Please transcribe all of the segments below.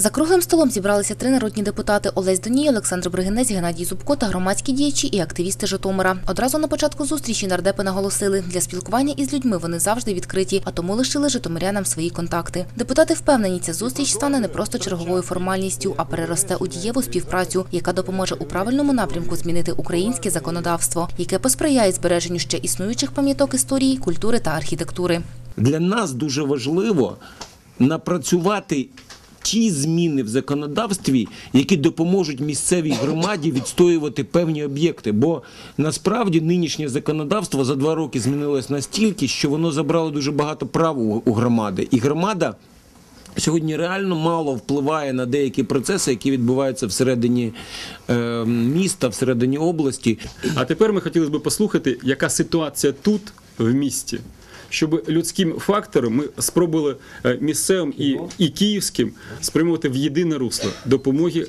За круглим столом зібралися три народні депутати Олесь Доній, Олександр Бригинець, Геннадій Зубко та громадські діячі і активісти Житомира. Одразу на початку зустрічі нардепи наголосили, для спілкування із людьми вони завжди відкриті, а тому лишили житомирянам свої контакти. Депутати впевнені, ця зустріч стане не просто черговою формальністю, а переросте у дієву співпрацю, яка допоможе у правильному напрямку змінити українське законодавство, яке посприяє збереженню ще існуючих пам'яток історії, культури та архітектури. Для нас дуже важливо напрацювати ті зміни в законодавстві, які допоможуть місцевій громаді відстоювати певні об'єкти. Бо насправді нинішнє законодавство за два роки змінилось настільки, що воно забрало дуже багато прав у громади. І громада сьогодні реально мало впливає на деякі процеси, які відбуваються всередині е, міста, всередині області. А тепер ми хотіли б послухати, яка ситуація тут, в місті, щоб людським фактором ми спробували е, місцевим і, і київським спрямувати в єдине русло допомоги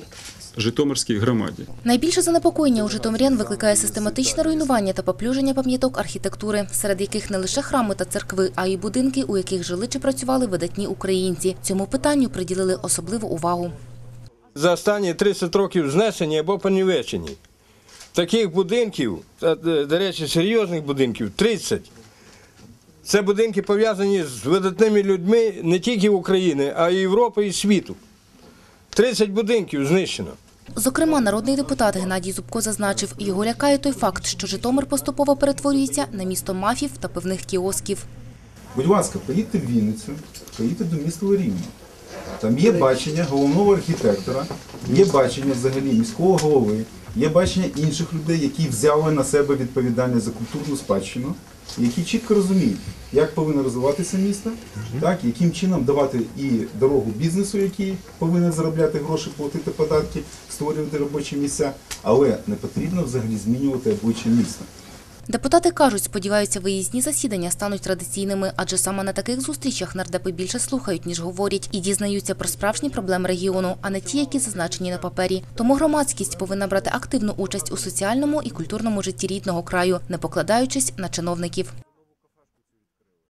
Житомирській громаді. Найбільше занепокоєння у житомирян викликає систематичне руйнування та поплюження пам'яток архітектури, серед яких не лише храми та церкви, а й будинки, у яких жили чи працювали видатні українці. Цьому питанню приділили особливу увагу. за останні 30 років знесені або понівечені. Таких будинків, е, до речі, серйозних будинків 30. Це будинки пов'язані з видатними людьми не тільки України, а й Європи і світу. 30 будинків знищено. Зокрема, народний депутат Геннадій Зубко зазначив, його лякає той факт, що Житомир поступово перетворюється на місто мафів та пивних кіосків. Будь ласка, поїдьте в Вінницю, поїдьте до міста Рівне. Там є бачення головного архітектора, є бачення взагалі міського голови, є бачення інших людей, які взяли на себе відповідальність за культурну спадщину, які чітко розуміють, як повинно розвиватися місто, так, яким чином давати і дорогу бізнесу, який повинен заробляти гроші, платити податки, створювати робочі місця, але не потрібно взагалі змінювати обличчя міста. Депутати кажуть, сподіваються, виїзні засідання стануть традиційними, адже саме на таких зустрічах нардепи більше слухають, ніж говорять, і дізнаються про справжні проблеми регіону, а не ті, які зазначені на папері. Тому громадськість повинна брати активну участь у соціальному і культурному житті рідного краю, не покладаючись на чиновників.